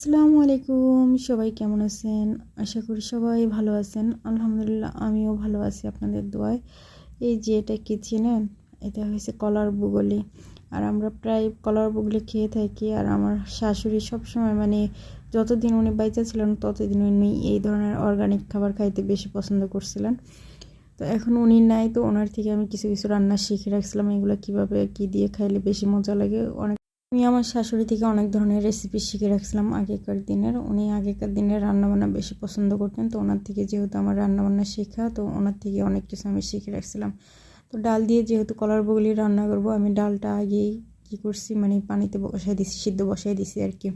আসসালামু আলাইকুম, সবাই কেমন আছেন? আশা করি সবাই ভালো আছেন। আলহামদুলিল্লাহ, আমিও ভালো আছি আপনাদের দোয়ায়। এই যে এটা কি চিনেন? এটা হয়েছে কলার বুগলি। আর আমরা প্রায় কলার বুগলি খেয়ে থাকি। আর আমার শাশুড়ি সবসময় মানে যতদিন উনি বাইচা ছিলেন, ততদিন উনি এই ধরনের অর্গানিক খাবার খাইতে বেশি পছন্দ করছিলেন। তো এখন উনি নাই, তো ওনার থেকে আমি কিছু কিছু রান্না শিখে রাখছিলাম। এগুলো কীভাবে, কী দিয়ে খাইলে বেশি মজা লাগে? অনেক আমি আমার শাশুড়ি থেকে অনেক ধরনের রেসিপি শিখে রাখছিলাম আগেকার দিনের। উনি আগেকার দিনের রান্নাবান্না বেশি পছন্দ করতেন, তো ওনার থেকে যেহেতু আমার রান্নাবান্না শেখা, তো ওনার থেকে অনেক কিছু আমি শিখে রাখছিলাম। তো ডাল দিয়ে যেহেতু কলার বগলি রান্না করব, আমি ডালটা আগেই কী করছি মানে পানিতে বসাই দিছি, সিদ্ধ বসাই দিছি আর কি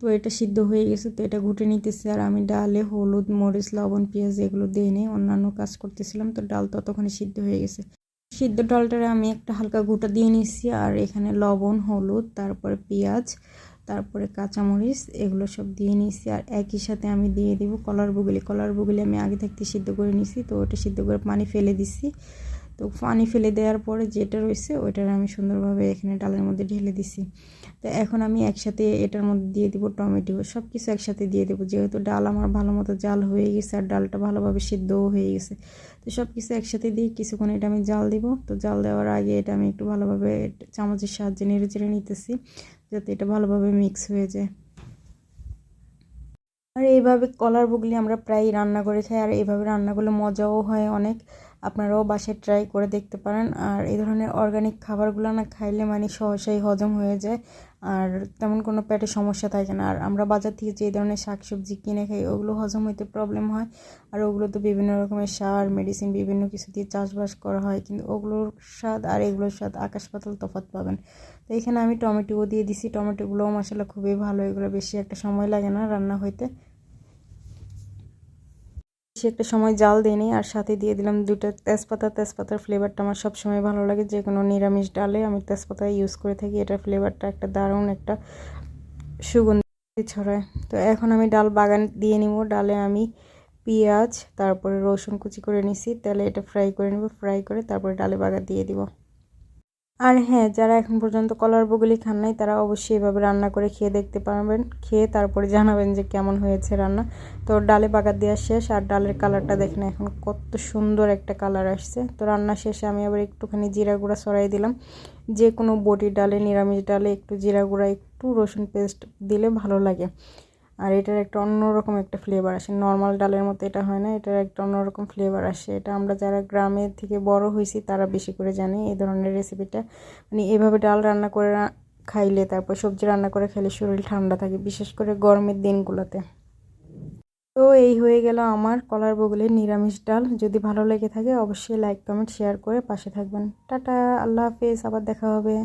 তো এটা সিদ্ধ হয়ে গেছে, তো এটা ঘুটে নিতেছি, আর আমি ডালে হলুদ, মরিচ, লবণ, পেঁয়াজ এগুলো দিয়ে নিয়ে অন্যান্য কাজ করতেছিলাম, তো ডাল ততক্ষণে সিদ্ধ হয়ে গেছে। সিদ্ধ ডালটারে আমি একটা হালকা গুঁটা দিয়ে নিচ্ছি আর এখানে লবণ, হলুদ, তারপরে পেঁয়াজ, তারপরে কাঁচামরিচ, এগুলো সব দিয়ে নিচ্ছি আর একই সাথে আমি দিয়ে দিব কলার বুগলি। কলার বুগলি আমি আগে থাকতে সিদ্ধ করে নিছি, তো ওটা সিদ্ধ করে পানি ফেলে দিচ্ছি তো পানি ফেলে দেওয়ার পরে যেটা রয়েছে ওইটার আমি সুন্দরভাবে এখানে ডালের মধ্যে ঢেলে দিছি। তো এখন আমি একসাথে এটার মধ্যে দিয়ে দিব টমেটো সব কিছু একসাথে দিয়ে দেবো। যেহেতু ডাল আমার ভালো মতো জাল হয়ে গেছে আর ডালটা ভালোভাবে সিদ্ধও হয়ে গেছে। তো সব কিছু একসাথে দিয়ে কিছুক্ষণ এটা আমি জাল দিব। তো জাল দেওয়ার আগে এটা আমি একটু ভালোভাবে চামচের সাহায্যে নেড়ে চেড়ে নিতেছি যাতে এটা ভালোভাবে মিক্স হয়ে যায়। আর এইভাবে কলার বুগলি আমরা প্রায় রান্না করে খাই। আর এইভাবে রান্না করলে মজাও হয় অনেক। আপনারাও বাসায় ট্রাই করে দেখতে পারেন। আর এই ধরনের অর্গানিক খাবারগুলো না খাইলে মানে সহসাই হজম হয়ে যায়। আর তেমন কোনো পেটে সমস্যা থাকে না। আর আমরা বাজার থেকে যে ধরনের শাকসবজি কিনে খাই, ওগুলো হজম হইতে প্রবলেম হয়। আর ওগুলো তো বিভিন্ন রকমের সার মেডিসিন বিভিন্ন কিছু দিয়ে চাষবাস করা হয়। কিন্তু ওগুলোর স্বাদ আর এগুলোর স্বাদ আকাশ পাতাল তফাত পাবেন। তো এখানে আমি টমেটোও দিয়ে দিছি। টমেটোগুলোও মশলা খুবই ভালো। এগুলো বেশি একটা সময় লাগে না রান্না হইতে। বেশি একটা সময় জাল দিইনি আর সাথে দিয়ে দিলাম দুটো তেজপাতা। তেজপাতার ফ্লেভারটা আমার সবসময় ভালো লাগে, যে কোনো নিরামিষ ডালে আমি তেজপাতা ইউজ করে থাকি, এটার ফ্লেভারটা একটা দারুণ একটা সুগন্ধি ছড়ায়। তো এখন আমি ডাল বাগান দিয়ে নিব। ডালে আমি পেঁয়াজ, তারপরে রসুন কুচি করে নিছি তাহলে এটা ফ্রাই করে নেব ফ্রাই করে তারপরে ডালে বাগান দিয়ে দিব। আর হ্যাঁ যারা এখন পর্যন্ত কলার বগুলি খান নাই, তারা অবশ্যই এভাবে রান্না করে খেয়ে দেখতে পারবেন। খেয়ে তারপরে জানাবেন যে কেমন হয়েছে রান্না। তো ডালে বাগার দেওয়া শেষ, আর ডালের কালারটা দেখেন এখন কত সুন্দর একটা কালার আসছে। তো রান্না শেষে আমি আবার একটুখানি জিরা গুঁড়া সরাই দিলাম। যে কোনো বটি ডালে, নিরামিষ ডালে একটু জিরা গুঁড়া, একটু রসুন পেস্ট দিলে ভালো লাগে। আর এটার একটা অন্যরকম একটা ফ্লেভার আসে। নর্মাল ডালের মতো এটা হয় না, এটার একটা অন্যরকম ফ্লেভার আসে। এটা আমরা যারা গ্রামের থেকে বড় হয়েছি, তারা বেশি করে জানি এই ধরনের রেসিপিটা মানে এভাবে ডাল রান্না করে খাইলে, তারপর সবজি রান্না করে খেলে শরীর ঠান্ডা থাকে, বিশেষ করে গরমের দিনগুলোতে। তো এই হয়ে গেল আমার কলার বগলের নিরামিষ ডাল। যদি ভালো লেগে থাকে, অবশ্যই লাইক কমেন্ট শেয়ার করে পাশে থাকবেন। টাটা, আল্লাহ হাফেজ, আবার দেখা হবে।